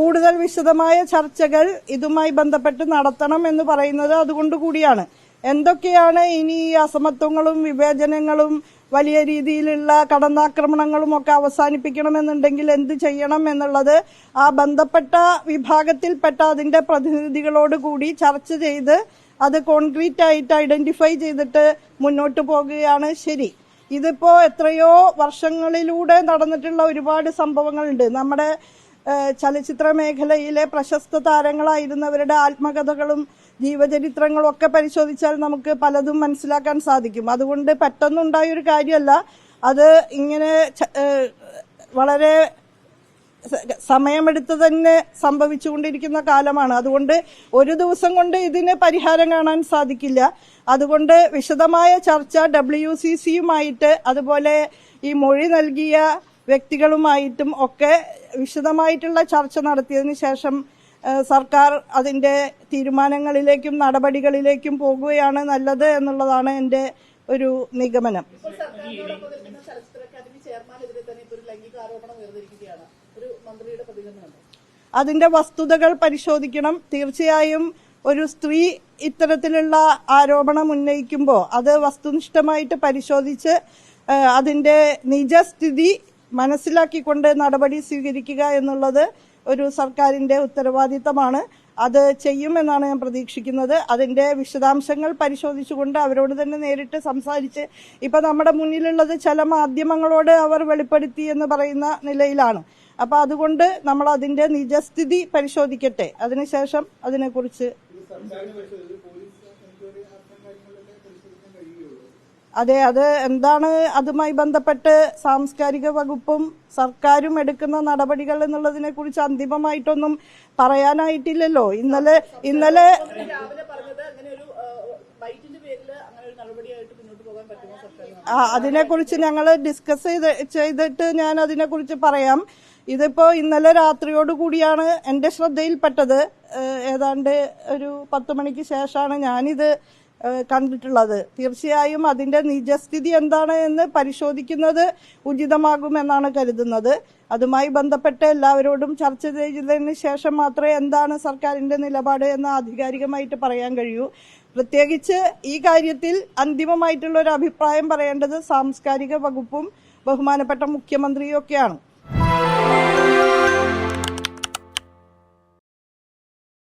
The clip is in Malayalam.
കൂടുതൽ വിശദമായ ചർച്ചകൾ ഇതുമായി ബന്ധപ്പെട്ട് നടത്തണം എന്ന് പറയുന്നത് അതുകൊണ്ട് കൂടിയാണ്. എന്തൊക്കെയാണ് ഇനി ഈ അസമത്വങ്ങളും വിവേചനങ്ങളും വലിയ രീതിയിലുള്ള കടന്നാക്രമണങ്ങളും ഒക്കെ അവസാനിപ്പിക്കണമെന്നുണ്ടെങ്കിൽ എന്ത് ചെയ്യണം എന്നുള്ളത് ആ ബന്ധപ്പെട്ട വിഭാഗത്തിൽപ്പെട്ട അതിന്റെ പ്രതിനിധികളോട് കൂടി ചർച്ച ചെയ്ത് അത് കോൺക്രീറ്റ് ആയിട്ട് ഐഡന്റിഫൈ ചെയ്തിട്ട് മുന്നോട്ട് പോകുകയാണ്. ശരി. ഇതിപ്പോ എത്രയോ വർഷങ്ങളിലൂടെ നടന്നിട്ടുള്ള ഒരുപാട് സംഭവങ്ങളുണ്ട്. നമ്മുടെ ചലച്ചിത്ര മേഖലയിലെ പ്രശസ്ത താരങ്ങളായിരുന്നവരുടെ ആത്മകഥകളും ജീവചരിത്രങ്ങളും ഒക്കെ പരിശോധിച്ചാൽ നമുക്ക് പലതും മനസ്സിലാക്കാൻ സാധിക്കും. അതുകൊണ്ട് പെട്ടെന്നുണ്ടായ ഒരു കാര്യമല്ല. അത് ഇങ്ങനെ വളരെ സമയമെടുത്ത് തന്നെ സംഭവിച്ചുകൊണ്ടിരിക്കുന്ന കാലമാണ്. അതുകൊണ്ട് ഒരു ദിവസം കൊണ്ട് ഇതിന് പരിഹാരം കാണാൻ സാധിക്കില്ല. അതുകൊണ്ട് വിശദമായ ചർച്ച ഡബ്ല്യു സി സിയുമായിട്ട് അതുപോലെ ഈ മൊഴി നൽകിയ വ്യക്തികളുമായിട്ടും ഒക്കെ വിശദമായിട്ടുള്ള ചർച്ച നടത്തിയതിനു ശേഷം സർക്കാർ അതിന്റെ തീരുമാനങ്ങളിലേക്കും നടപടികളിലേക്കും പോകുകയാണ് നല്ലത് എന്നുള്ളതാണ് എന്റെ ഒരു നിഗമനം. അതിന്റെ വസ്തുതകൾ പരിശോധിക്കണം. തീർച്ചയായും ഒരു സ്ത്രീ ഇത്തരത്തിലുള്ള ആരോപണം ഉന്നയിക്കുമ്പോൾ അത് വസ്തുനിഷ്ഠമായിട്ട് പരിശോധിച്ച് അതിന്റെ അതിന്റെ നിജസ്ഥിതി മനസ്സിലാക്കിക്കൊണ്ട് നടപടി സ്വീകരിക്കുക എന്നുള്ളത് ഒരു സർക്കാരിന്റെ ഉത്തരവാദിത്തമാണ്. അത് ചെയ്യുമെന്നാണ് ഞാൻ പ്രതീക്ഷിക്കുന്നത്. അതിന്റെ വിശദാംശങ്ങൾ പരിശോധിച്ചുകൊണ്ട് അവരോട് തന്നെ നേരിട്ട് സംസാരിച്ച് ഇപ്പൊ നമ്മുടെ മുന്നിലുള്ളത് ചില മാധ്യമങ്ങളോട് അവർ വെളിപ്പെടുത്തി എന്ന് പറയുന്ന നിലയിലാണ്. അപ്പൊ അതുകൊണ്ട് നമ്മൾ അതിന്റെ നിജസ്ഥിതി പരിശോധിക്കട്ടെ. അതിനുശേഷം അതിനെക്കുറിച്ച് അതെ അത് എന്താണ് അതുമായി ബന്ധപ്പെട്ട് സാംസ്കാരിക വകുപ്പും സർക്കാരും എടുക്കുന്ന നടപടികൾ എന്നുള്ളതിനെ കുറിച്ച് അന്തിമമായിട്ടൊന്നും പറയാനായിട്ടില്ലല്ലോ. ഇന്നലെ ഇന്നലെ ആ അതിനെക്കുറിച്ച് ഞങ്ങൾ ഡിസ്കസ് ചെയ്ത് ചെയ്തിട്ട് ഞാൻ അതിനെക്കുറിച്ച് പറയാം. ഇതിപ്പോ ഇന്നലെ രാത്രിയോട് കൂടിയാണ് എന്റെ ശ്രദ്ധയിൽപ്പെട്ടത്. ഏതാണ്ട് ഒരു പത്ത് മണിക്ക് ശേഷമാണ് ഞാനിത് കണ്ടിട്ടുള്ളത്. തീർച്ചയായും അതിന്റെ നിജസ്ഥിതി എന്താണ് എന്ന് പരിശോധിക്കുന്നത് ഉചിതമാകുമെന്നാണ് കരുതുന്നത്. അതുമായി ബന്ധപ്പെട്ട് എല്ലാവരോടും ചർച്ച ചെയ്തതിന് ശേഷം മാത്രമേ എന്താണ് സർക്കാരിന്റെ നിലപാട് എന്ന് ആധികാരികമായിട്ട് പറയാൻ കഴിയൂ. പ്രത്യേകിച്ച് ഈ കാര്യത്തിൽ അന്തിമമായിട്ടുള്ള ഒരു അഭിപ്രായം പറയേണ്ടത് സാംസ്കാരിക വകുപ്പും ബഹുമാനപ്പെട്ട മുഖ്യമന്ത്രിയും ഒക്കെയാണ്.